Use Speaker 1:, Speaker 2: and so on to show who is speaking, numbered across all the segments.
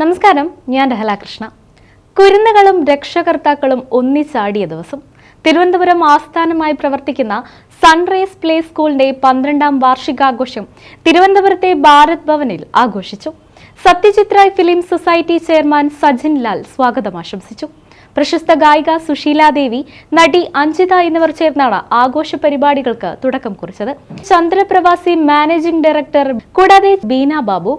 Speaker 1: നമസ്കാരം ഞാൻ രഹലാകൃഷ്ണ. കുരുന്നുകളും രക്ഷകർത്താക്കളും ഒന്നിച്ചാടിയ ദിവസം തിരുവനന്തപുരം ആസ്ഥാനമായി പ്രവർത്തിക്കുന്ന സൺറൈസ് പ്ലേ സ്കൂളിന്റെ പന്ത്രണ്ടാം വാർഷികാഘോഷം തിരുവനന്തപുരത്തെ ഭാരത് ഭവനിൽ ആഘോഷിച്ചു. Sathyachithra film society chairman Sajin Lal സ്വാഗതം ആശംസിച്ചു. പ്രശസ്ത ഗായിക സുശീലാദേവി നടി അഞ്ജിത എന്നിവർ ചേർന്നാണ് ആഘോഷ പരിപാടികൾക്ക് തുടക്കം കുറിച്ചത്. ചന്ദ്രപ്രവാസി മാനേജിംഗ് ഡയറക്ടർ കൂടാതെ Beena Babu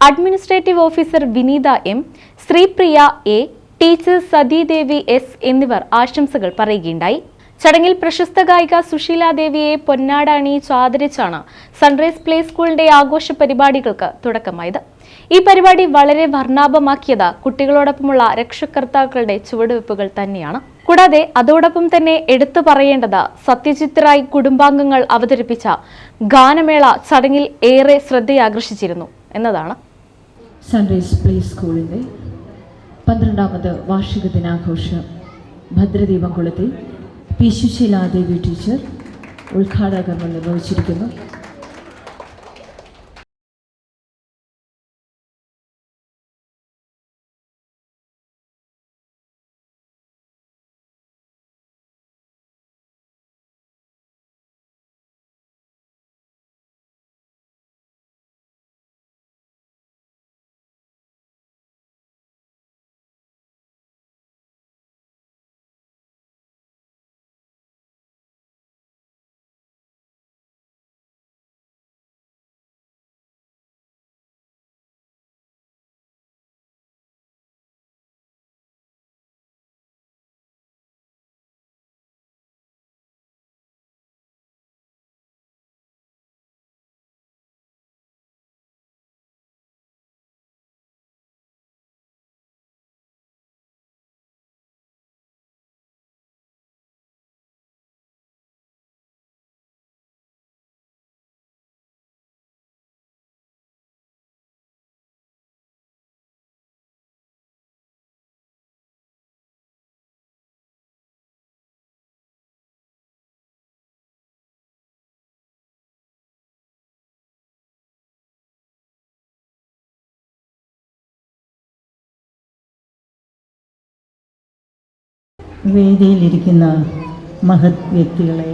Speaker 1: administrative officer Vineetha M Sreepriya A teacher Sathidevi S എന്നിവർ ആശംസകൾ പറയുകയുണ്ടായി. ചടങ്ങിൽ പ്രശസ്ത ഗായിക സുശീലാദേവിയെ പൊന്നാട അണിയിച്ച് ആദരിച്ചാണ് സൺറൈസ് പ്ലേ സ്കൂളിന്റെ ആഘോഷ പരിപാടികൾക്ക് തുടക്കമായത്. ഈ പരിപാടി വളരെ വർണാഭമാക്കിയത് കുട്ടികളോടൊപ്പമുള്ള രക്ഷകർത്താക്കളുടെ ചുവടുവെപ്പുകൾ തന്നെയാണ്. കൂടാതെ അതോടൊപ്പം തന്നെ എടുത്തു പറയേണ്ടത് സത്യജിത്രായി കുടുംബാംഗങ്ങൾ അവതരിപ്പിച്ച ഗാനമേള ചടങ്ങിൽ ഏറെ ശ്രദ്ധയാകർഷിച്ചിരുന്നു എന്നതാണ്.
Speaker 2: സൺറൈസ് പ്ലേ സ്കൂളിന്റെ പന്ത്രണ്ടാമത് വാർഷിക ദിനാഘോഷം ഭദ്രദീപം കൊളുത്തി പി സുശീലാദേവി ടീച്ചർ ഉദ്ഘാടകർമ്മം നിർവഹിച്ചിരിക്കുന്നു.
Speaker 3: വേദിയിലിരിക്കുന്ന മഹത് വ്യക്തികളെ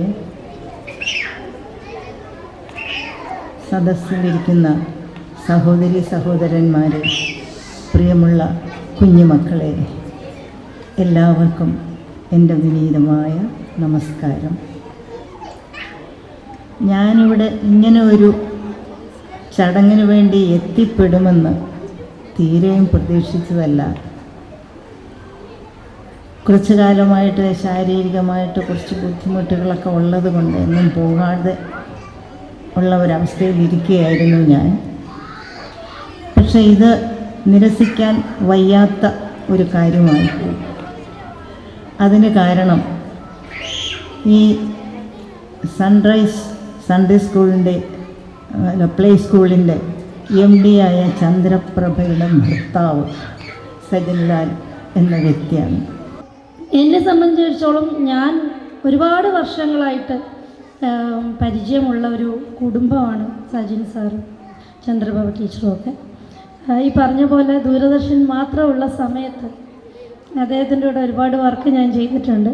Speaker 3: സദസ്സിലിരിക്കുന്ന സഹോദരി സഹോദരന്മാരെ പ്രിയമുള്ള കുഞ്ഞുമക്കളെ എല്ലാവർക്കും എന്റെ വിനീതമായ നമസ്കാരം. ഞാനിവിടെ ഇങ്ങനെ ഒരു ചടങ്ങിന് വേണ്ടി എത്തിപ്പെടുമെന്ന് തീരെയും പ്രതീക്ഷിച്ചതല്ല. കുറച്ചു കാലമായിട്ട് ശാരീരികമായിട്ട് കുറച്ച് ബുദ്ധിമുട്ടുകളൊക്കെ ഉള്ളത് കൊണ്ട് എന്നും പോകാതെ ഉള്ള ഒരവസ്ഥയിൽ ഇരിക്കുകയായിരുന്നു ഞാൻ. പക്ഷേ ഇത് നിരസിക്കാൻ വയ്യാത്ത ഒരു കാര്യമായി അതിന് കാരണം ഈ സൺറൈസ് സൺഡേ സ്കൂളിന്റെ പ്ലേ സ്കൂളിന്റെ എം ഡി ആയ ചന്ദ്രപ്രഭയുടെ ഭർത്താവ് സജൻലാൽ എന്ന വ്യക്തിയാണ്.
Speaker 4: എന്നെ സംബന്ധിച്ചിടത്തോളം ഞാൻ ഒരുപാട് വർഷങ്ങളായിട്ട് പരിചയമുള്ള ഒരു കുടുംബമാണ് സജിൻ സാറും ചന്ദ്രബാബു ടീച്ചറും ഒക്കെ. ഈ പറഞ്ഞ പോലെ ദൂരദർശൻ മാത്രമുള്ള സമയത്ത് അദ്ദേഹത്തിന്റെ കൂടെ ഒരുപാട് വർക്ക് ഞാൻ ചെയ്തിട്ടുണ്ട്.